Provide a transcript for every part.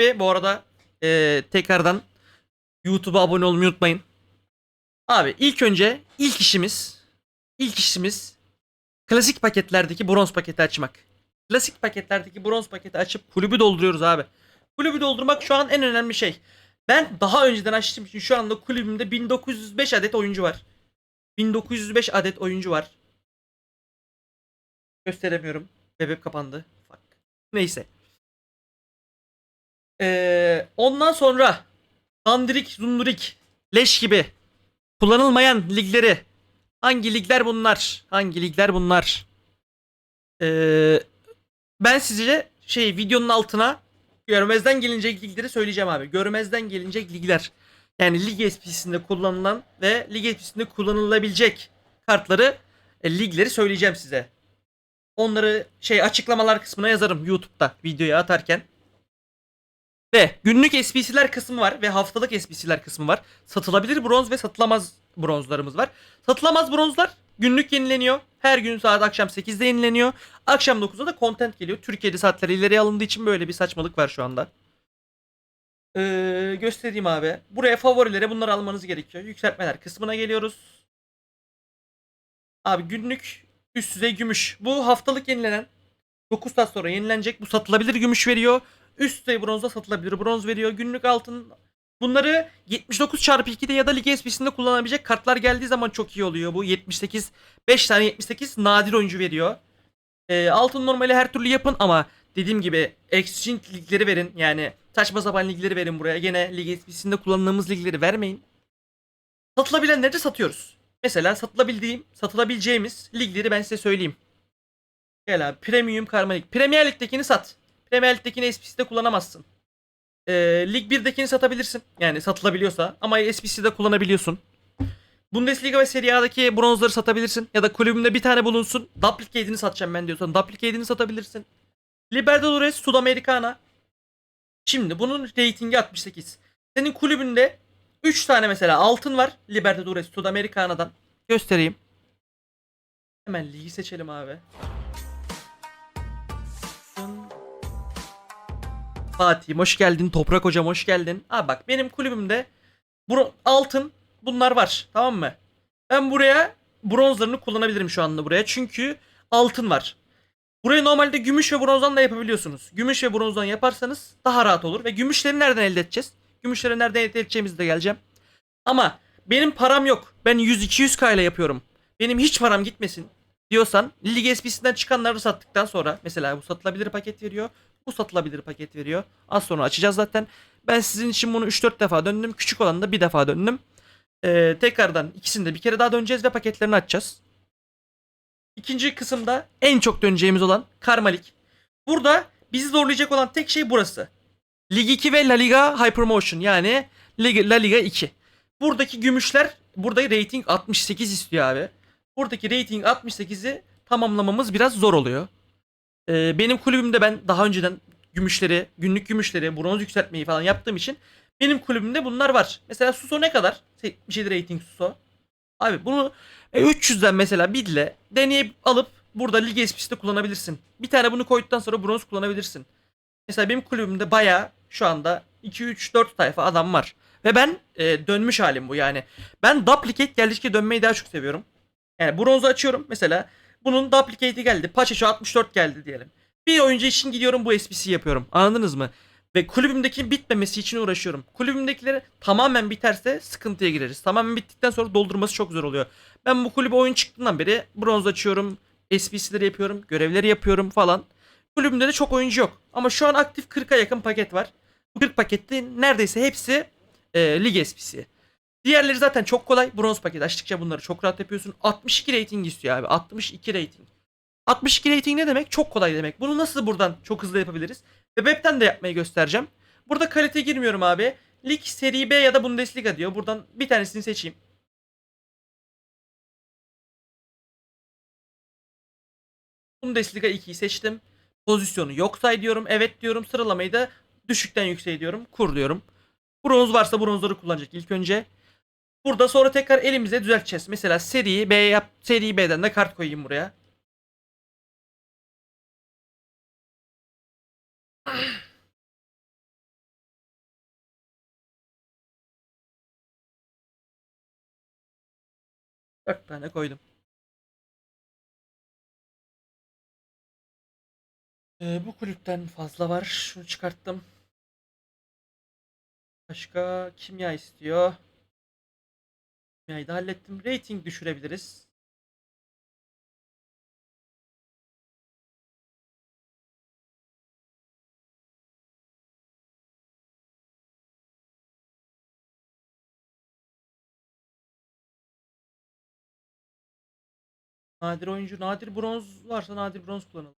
Ve bu arada e, tekrardan YouTube'a abone olmayı unutmayın. Abi ilk önce ilk işimiz ilk işimiz klasik paketlerdeki bronz paketi açmak. Klasik paketlerdeki bronz paketi açıp kulübü dolduruyoruz abi. Kulübü doldurmak şu an en önemli şey. Ben daha önceden açtığım için şu anda kulübümde 1905 adet oyuncu var. 1905 adet oyuncu var. Gösteremiyorum. Web kapandı. Fuck. Neyse. Ee, ondan sonra dandirik, zundurik, leş gibi kullanılmayan ligleri. Hangi ligler bunlar? Hangi ligler bunlar? Ee, ben size şey videonun altına görmezden gelinecek ligleri söyleyeceğim abi. Görmezden gelinecek ligler. Yani lig SP'sinde kullanılan ve lig SP'sinde kullanılabilecek kartları, e, ligleri söyleyeceğim size. Onları şey açıklamalar kısmına yazarım YouTube'da videoya atarken. Ve günlük SPC'ler kısmı var ve haftalık SPC'ler kısmı var. Satılabilir bronz ve satılamaz bronzlarımız var. Satılamaz bronzlar günlük yenileniyor. Her gün saat akşam 8'de yenileniyor. Akşam 9'da da content geliyor. Türkiye'de saatler ileriye alındığı için böyle bir saçmalık var şu anda. Ee, göstereyim abi. Buraya favorilere bunları almanız gerekiyor. Yükseltmeler kısmına geliyoruz. Abi günlük üst düzey gümüş. Bu haftalık yenilenen 9 saat sonra yenilenecek. Bu satılabilir gümüş veriyor. Üst düzey bronzda satılabilir bronz veriyor. Günlük altın Bunları 79 çarpı 2'de ya da Lig SP'sinde kullanabilecek kartlar geldiği zaman çok iyi oluyor. Bu 78 5 tane 78 nadir oyuncu veriyor. Ee, altın normali her türlü yapın ama dediğim gibi exchange ligleri verin. Yani saçma sapan ligleri verin buraya. Gene Lig SP'sinde kullandığımız ligleri vermeyin. Satılabilenleri de satıyoruz. Mesela satılabildiğim, satılabileceğimiz ligleri ben size söyleyeyim. Gel abi Premium Karma Lig. Premier Lig'dekini sat. Premier Lig'dekini SPC'de kullanamazsın. Ee, Lig 1'dekini satabilirsin. Yani satılabiliyorsa. Ama SPC'de kullanabiliyorsun. Bundesliga ve Serie A'daki bronzları satabilirsin. Ya da kulübümde bir tane bulunsun. Duplicate'ini satacağım ben diyorsan. Duplicate'ini satabilirsin. Libertadores Sudamericana. Şimdi bunun ratingi 68. Senin kulübünde 3 tane mesela altın var. Libertadores Sudamericana'dan. Göstereyim. Hemen ligi seçelim abi. Fatih hoş geldin. Toprak hocam hoş geldin. Abi bak benim kulübümde bro- altın bunlar var. Tamam mı? Ben buraya bronzlarını kullanabilirim şu anda buraya. Çünkü altın var. Burayı normalde gümüş ve bronzdan da yapabiliyorsunuz. Gümüş ve bronzdan yaparsanız daha rahat olur. Ve gümüşleri nereden elde edeceğiz? Gümüşleri nereden elde edeceğimizi de geleceğim. Ama benim param yok. Ben 100-200k ile yapıyorum. Benim hiç param gitmesin diyorsan Lig SP'sinden çıkanları sattıktan sonra mesela bu satılabilir paket veriyor. Bu satılabilir paket veriyor. Az sonra açacağız zaten. Ben sizin için bunu 3-4 defa döndüm. Küçük olanı da bir defa döndüm. Ee, tekrardan ikisini de bir kere daha döneceğiz ve paketlerini açacağız. İkinci kısımda en çok döneceğimiz olan Karmalik. Burada bizi zorlayacak olan tek şey burası. Lig 2 ve La Liga High Promotion yani La Liga 2. Buradaki gümüşler burada rating 68 istiyor abi. Buradaki rating 68'i tamamlamamız biraz zor oluyor. Ee, benim kulübümde ben daha önceden gümüşleri, günlük gümüşleri, bronz yükseltmeyi falan yaptığım için benim kulübümde bunlar var. Mesela Suso ne kadar? 77 rating Suso. Abi bunu e, 300'den mesela bidle deneyip alıp burada lig SP'sinde kullanabilirsin. Bir tane bunu koyduktan sonra bronz kullanabilirsin. Mesela benim kulübümde bayağı şu anda 2 3 4 tayfa adam var. Ve ben e, dönmüş halim bu yani. Ben duplicate geldikçe dönmeyi daha çok seviyorum. Yani bronzu açıyorum mesela. Bunun duplicate'i geldi. Paçaço 64 geldi diyelim. Bir oyuncu için gidiyorum bu SPC yapıyorum. Anladınız mı? Ve kulübümdeki bitmemesi için uğraşıyorum. Kulübümdekileri tamamen biterse sıkıntıya gireriz. Tamamen bittikten sonra doldurması çok zor oluyor. Ben bu kulübe oyun çıktığından beri bronz açıyorum. SPC'leri yapıyorum. Görevleri yapıyorum falan. Kulübümde de çok oyuncu yok. Ama şu an aktif 40'a yakın paket var. Bu 40 pakette neredeyse hepsi e, lig SPC. Diğerleri zaten çok kolay. Bronz paket açtıkça bunları çok rahat yapıyorsun. 62 rating istiyor abi. 62 rating. 62 rating ne demek? Çok kolay demek. Bunu nasıl buradan çok hızlı yapabiliriz? Ve webten de yapmayı göstereceğim. Burada kalite girmiyorum abi. Lig, Seri B ya da Bundesliga diyor. Buradan bir tanesini seçeyim. Bundesliga 2'yi seçtim. Pozisyonu yok say diyorum. Evet diyorum. Sıralamayı da düşükten yükseğe diyorum. Kur diyorum. Bronz varsa bronzları kullanacak ilk önce. Burada sonra tekrar elimizle düzelteceğiz. Mesela seri B yap. Seri B'den de kart koyayım buraya. Dört tane koydum. Ee, bu kulüpten fazla var. Şunu çıkarttım. Başka kimya istiyor. Kimyayı da hallettim. Rating düşürebiliriz. Nadir oyuncu, nadir bronz varsa nadir bronz kullanalım.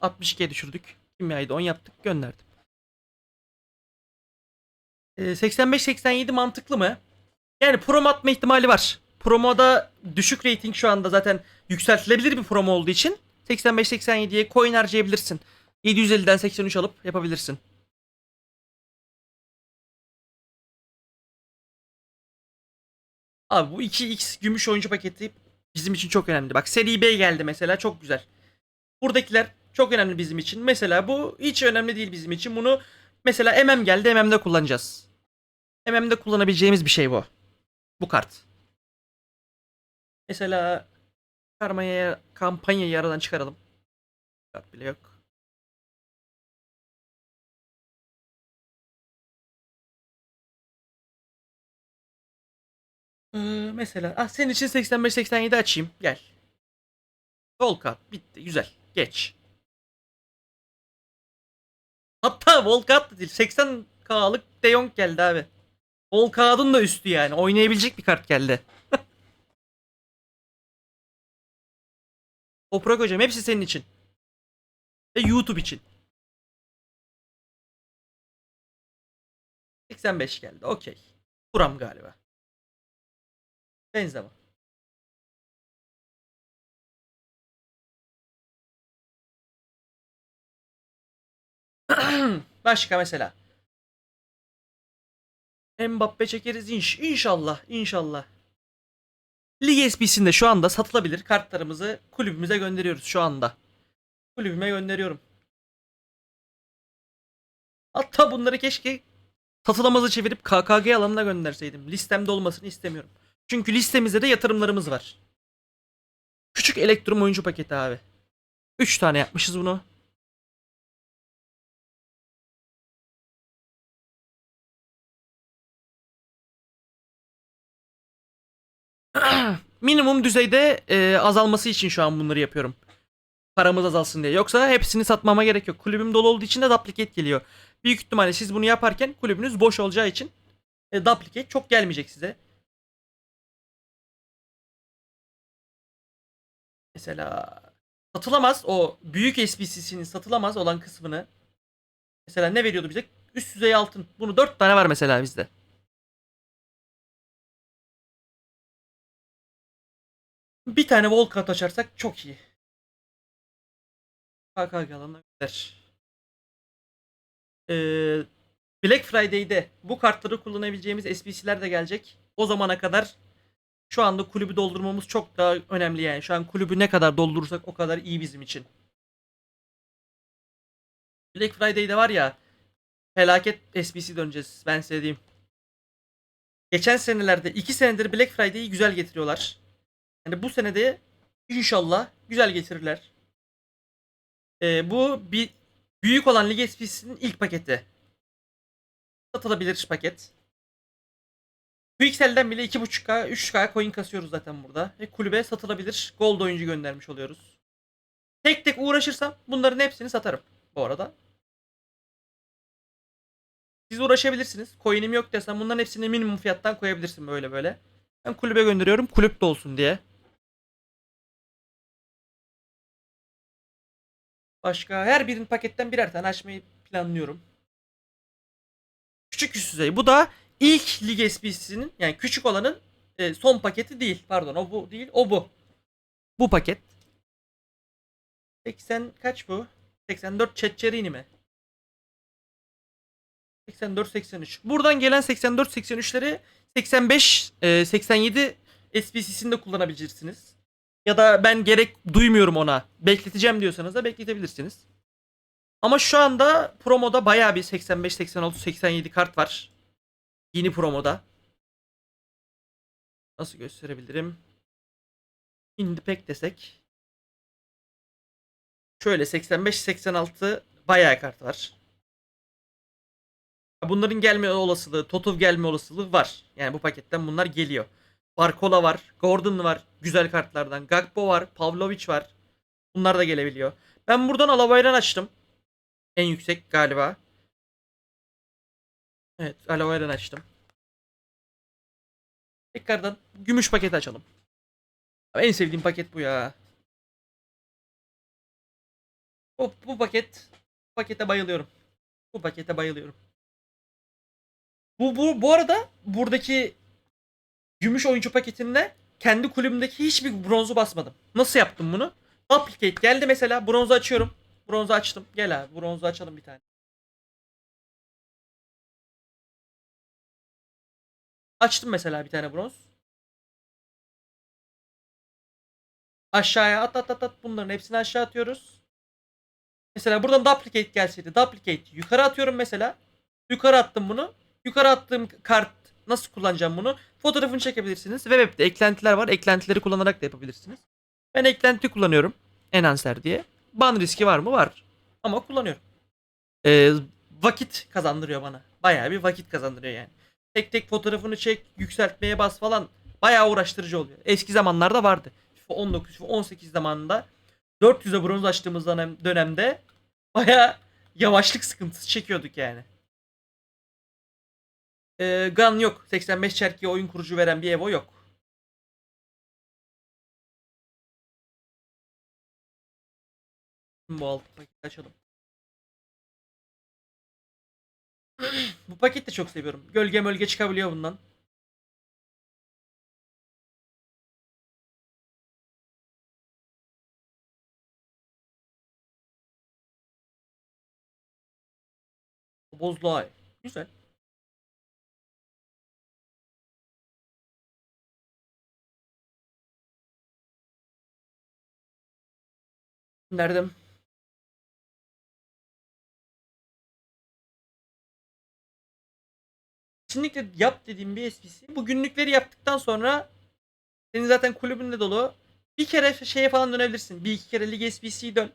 62'ye düşürdük. Kimyayı da 10 yaptık, gönderdim. Ee, 85-87 mantıklı mı? Yani promo atma ihtimali var. Promoda düşük rating şu anda zaten yükseltilebilir bir promo olduğu için 85-87'ye coin harcayabilirsin. 750'den 83 alıp yapabilirsin. Abi bu 2x gümüş oyuncu paketi bizim için çok önemli. Bak seri B geldi mesela çok güzel. Buradakiler çok önemli bizim için. Mesela bu hiç önemli değil bizim için. Bunu mesela MM geldi MM'de kullanacağız. MM'de kullanabileceğimiz bir şey bu. Bu kart. Mesela kampanyaya, kampanyayı aradan çıkaralım. Kart bile yok. Ee, mesela ah senin için 85-87 açayım. Gel. Volkat bitti. Güzel. Geç. Hatta Volkat da değil. 80k'lık De Jong geldi abi. Volkat'ın da üstü yani. Oynayabilecek bir kart geldi. Toprak hocam hepsi senin için. Ve YouTube için. 85 geldi. Okey. Turam galiba. Benzema. Başka mesela. Mbappe çekeriz inş inşallah inşallah. Lig SBC'sinde şu anda satılabilir kartlarımızı kulübümüze gönderiyoruz şu anda. Kulübüme gönderiyorum. Hatta bunları keşke satılamazı çevirip KKG alanına gönderseydim. Listemde olmasını istemiyorum. Çünkü listemizde de yatırımlarımız var. Küçük elektron oyuncu paketi abi. 3 tane yapmışız bunu. Minimum düzeyde e, azalması için şu an bunları yapıyorum. Paramız azalsın diye. Yoksa hepsini satmama gerek yok. Kulübüm dolu olduğu için de duplicate geliyor. Büyük ihtimalle siz bunu yaparken kulübünüz boş olacağı için e, duplicate çok gelmeyecek size. Mesela satılamaz o büyük SBC'sinin satılamaz olan kısmını mesela ne veriyordu bize? Üst düzey altın. Bunu 4 tane var mesela bizde. Bir tane Volkat açarsak çok iyi. KKG alanına gider. Ee, Black Friday'de bu kartları kullanabileceğimiz SBC'ler de gelecek. O zamana kadar şu anda kulübü doldurmamız çok daha önemli yani. Şu an kulübü ne kadar doldurursak o kadar iyi bizim için. Black Friday'de var ya felaket SBC döneceğiz ben size diyeyim. Geçen senelerde 2 senedir Black Friday'i güzel getiriyorlar. Yani bu senede inşallah güzel getirirler. Ee, bu bir büyük olan Lig SPC'nin ilk paketi. Satılabilir paket. Quixel'den bile 2.5K, 3K coin kasıyoruz zaten burada. Ve kulübe satılabilir gold oyuncu göndermiş oluyoruz. Tek tek uğraşırsam bunların hepsini satarım bu arada. Siz uğraşabilirsiniz. Coin'im yok desem bunların hepsini minimum fiyattan koyabilirsin böyle böyle. Ben kulübe gönderiyorum kulüp de olsun diye. Başka her birinin paketten birer tane açmayı planlıyorum. Küçük üst düzey. Bu da ilk lig SPC'sinin yani küçük olanın e, son paketi değil. Pardon o bu değil o bu. Bu paket. 80 kaç bu? 84 Cetcherini mi? 84 83. Buradan gelen 84 83'leri 85 e, 87 SPC'sinde kullanabilirsiniz. Ya da ben gerek duymuyorum ona. Bekleteceğim diyorsanız da bekletebilirsiniz. Ama şu anda promoda bayağı bir 85, 86, 87 kart var. Yeni promoda. Nasıl gösterebilirim? Indipek desek. Şöyle 85-86 bayağı kart var. Bunların gelme olasılığı, Totov gelme olasılığı var. Yani bu paketten bunlar geliyor. Barcola var, Gordon var, güzel kartlardan. Gakpo var, Pavlovic var. Bunlar da gelebiliyor. Ben buradan Alabayran açtım. En yüksek galiba. Evet, Alabayran açtım. Tekrardan gümüş paket açalım. En sevdiğim paket bu ya. Bu, bu paket bu pakete bayılıyorum. Bu pakete bayılıyorum. Bu, bu, bu arada buradaki gümüş oyuncu paketinde kendi kulübümdeki hiçbir bronzu basmadım. Nasıl yaptım bunu? Duplicate geldi mesela bronzu açıyorum. Bronzu açtım. Gel abi bronzu açalım bir tane. Açtım mesela bir tane bronz. Aşağıya at at at at bunların hepsini aşağı atıyoruz. Mesela buradan duplicate gelseydi duplicate yukarı atıyorum mesela. Yukarı attım bunu. Yukarı attığım kart nasıl kullanacağım bunu? Fotoğrafını çekebilirsiniz. Ve webde eklentiler var. Eklentileri kullanarak da yapabilirsiniz. Ben eklenti kullanıyorum. Enhancer diye. Ban riski var mı? Var. Ama kullanıyorum. Ee, vakit kazandırıyor bana. Bayağı bir vakit kazandırıyor yani. Tek tek fotoğrafını çek, yükseltmeye bas falan. Bayağı uğraştırıcı oluyor. Eski zamanlarda vardı. FIFA 19, FIFA 18 zamanında 400'e bronz açtığımız dönem, dönemde bayağı yavaşlık sıkıntısı çekiyorduk yani. Ee, Gun yok. 85 çerkiye oyun kurucu veren bir Evo yok. Bu altı paketi açalım. Bu paketi de çok seviyorum. Gölge mölge çıkabiliyor bundan. Bozluğa. Güzel. Nerede? Kesinlikle yap dediğim bir SPC. Bu günlükleri yaptıktan sonra senin zaten kulübünde dolu. Bir kere şeye falan dönebilirsin. Bir iki kere lig SPC'yi dön.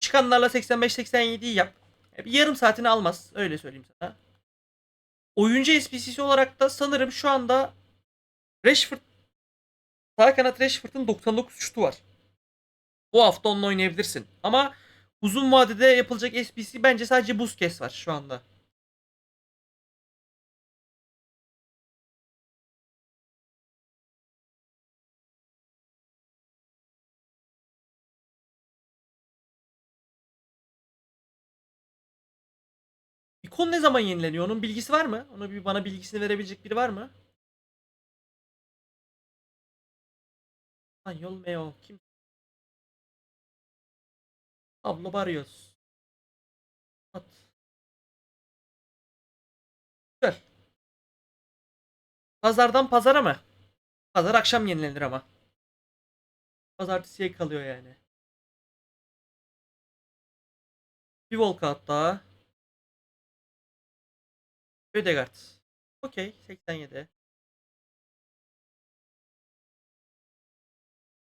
Çıkanlarla 85-87'yi yap. E, Bir yarım saatini almaz. Öyle söyleyeyim sana. Oyuncu SPC'si olarak da sanırım şu anda Rashford sağ kanat Rashford'un 99 şutu var. Bu hafta onunla oynayabilirsin. Ama uzun vadede yapılacak SPC bence sadece Busquets var şu anda. İkon ne zaman yenileniyor? Onun bilgisi var mı? Onu bir bana bilgisini verebilecek biri var mı? Spanyol Meo. Kim? Pablo Barrios. At. Güzel. Pazardan pazara mı? Pazar akşam yenilenir ama. Pazartesiye kalıyor yani. Bir Volkat daha. Ödegard. Okey. 87.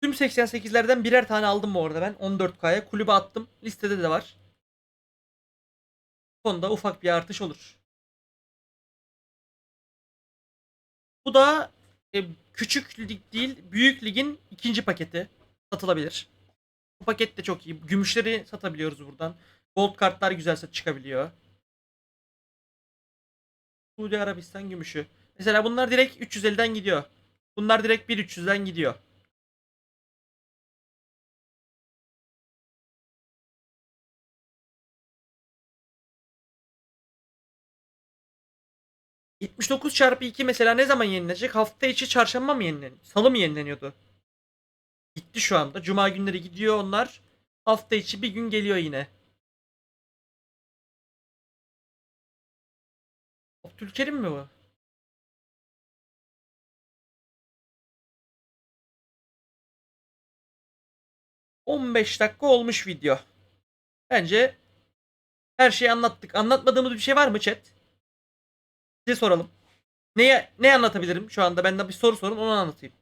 Tüm 88'lerden birer tane aldım bu arada ben. 14K'ya. Kulübe attım. Listede de var. Bu konuda ufak bir artış olur. Bu da e, küçük lig değil, büyük ligin ikinci paketi. Satılabilir. Bu paket de çok iyi. Gümüşleri satabiliyoruz buradan. Gold kartlar güzel sat çıkabiliyor. Suudi Arabistan gümüşü. Mesela bunlar direkt 350'den gidiyor. Bunlar direkt 1300'den gidiyor. ...79 çarpı 2 mesela ne zaman yenilenecek? Hafta içi çarşamba mı yenileniyor? Salı mı yenileniyordu? Gitti şu anda. Cuma günleri gidiyor onlar. Hafta içi bir gün geliyor yine. Abdülkerim mi bu? ...15 dakika olmuş video. Bence... ...her şeyi anlattık. Anlatmadığımız bir şey var mı chat? Size soralım. Neye, ne anlatabilirim şu anda? Benden bir soru sorun onu anlatayım.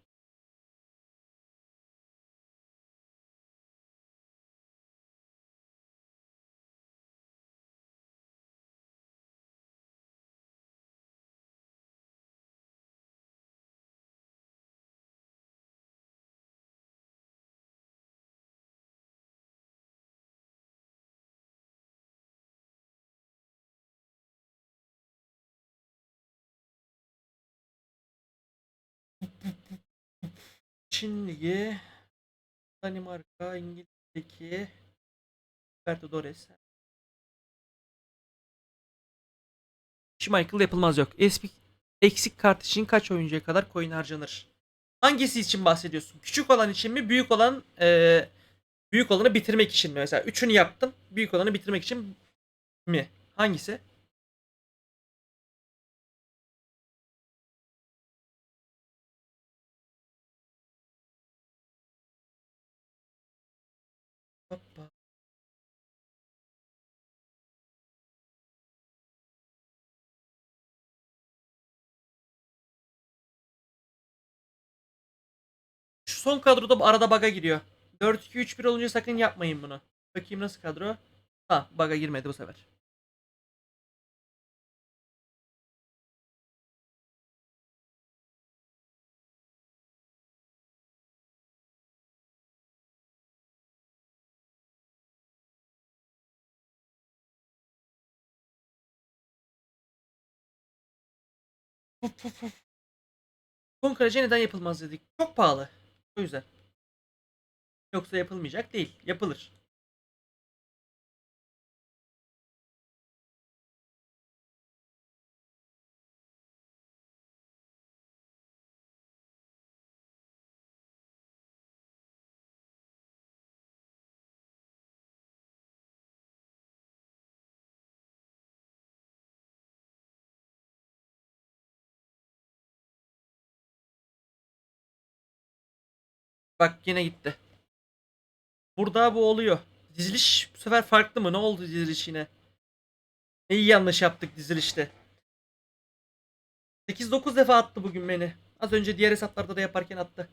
Çin Ligi, Danimarka, İngiltere'deki Libertadores. Schmeichel yapılmaz yok. Eksik, eksik kart için kaç oyuncuya kadar coin harcanır? Hangisi için bahsediyorsun? Küçük olan için mi? Büyük olan eee, büyük olanı bitirmek için mi? Mesela üçünü yaptın. Büyük olanı bitirmek için mi? Hangisi? Son kadroda arada bug'a giriyor. 4-2-3-1 olunca sakın yapmayın bunu. Bakayım nasıl kadro? Ha bug'a girmedi bu sefer. Son kaleci neden yapılmaz dedik. Çok pahalı. Yüzden. Yoksa yapılmayacak değil. Yapılır. Bak yine gitti. Burada bu oluyor. Diziliş bu sefer farklı mı? Ne oldu diziliş yine? Neyi yanlış yaptık dizilişte? 8-9 defa attı bugün beni. Az önce diğer hesaplarda da yaparken attı.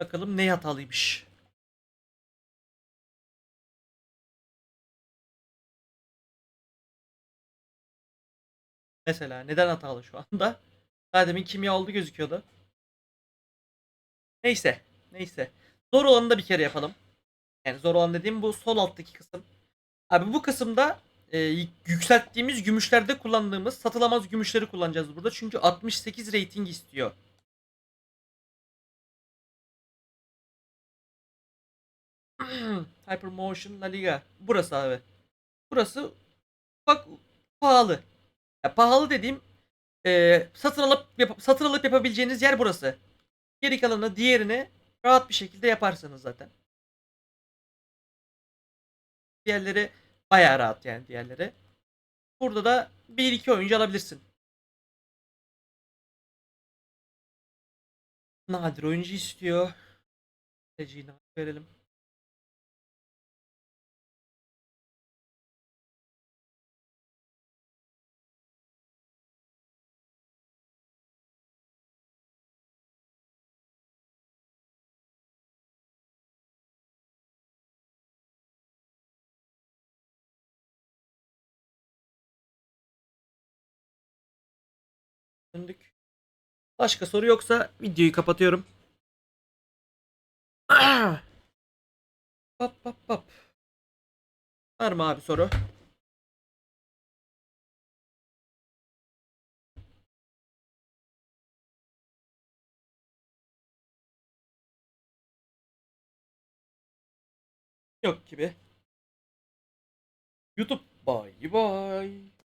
Bakalım ne hatalıymış. Mesela neden hatalı şu anda? Daha demin kimya oldu gözüküyordu. Neyse. Neyse. Zor olanı da bir kere yapalım. Yani zor olan dediğim bu sol alttaki kısım. Abi bu kısımda e, yükselttiğimiz gümüşlerde kullandığımız satılamaz gümüşleri kullanacağız burada. Çünkü 68 rating istiyor. Hypermotion La Liga. Burası abi. Burası bak pahalı. Ya pahalı dediğim e, satın alıp yap- satın alıp yapabileceğiniz yer burası. Geri kalanı diğerini rahat bir şekilde yaparsınız zaten. Diğerleri bayağı rahat yani diğerleri. Burada da 1-2 oyuncu alabilirsin. Nadir oyuncu istiyor. Nadir verelim. Döndük. Başka soru yoksa videoyu kapatıyorum. Hop hop hop. Var mı abi soru? Yok gibi. YouTube bye bye.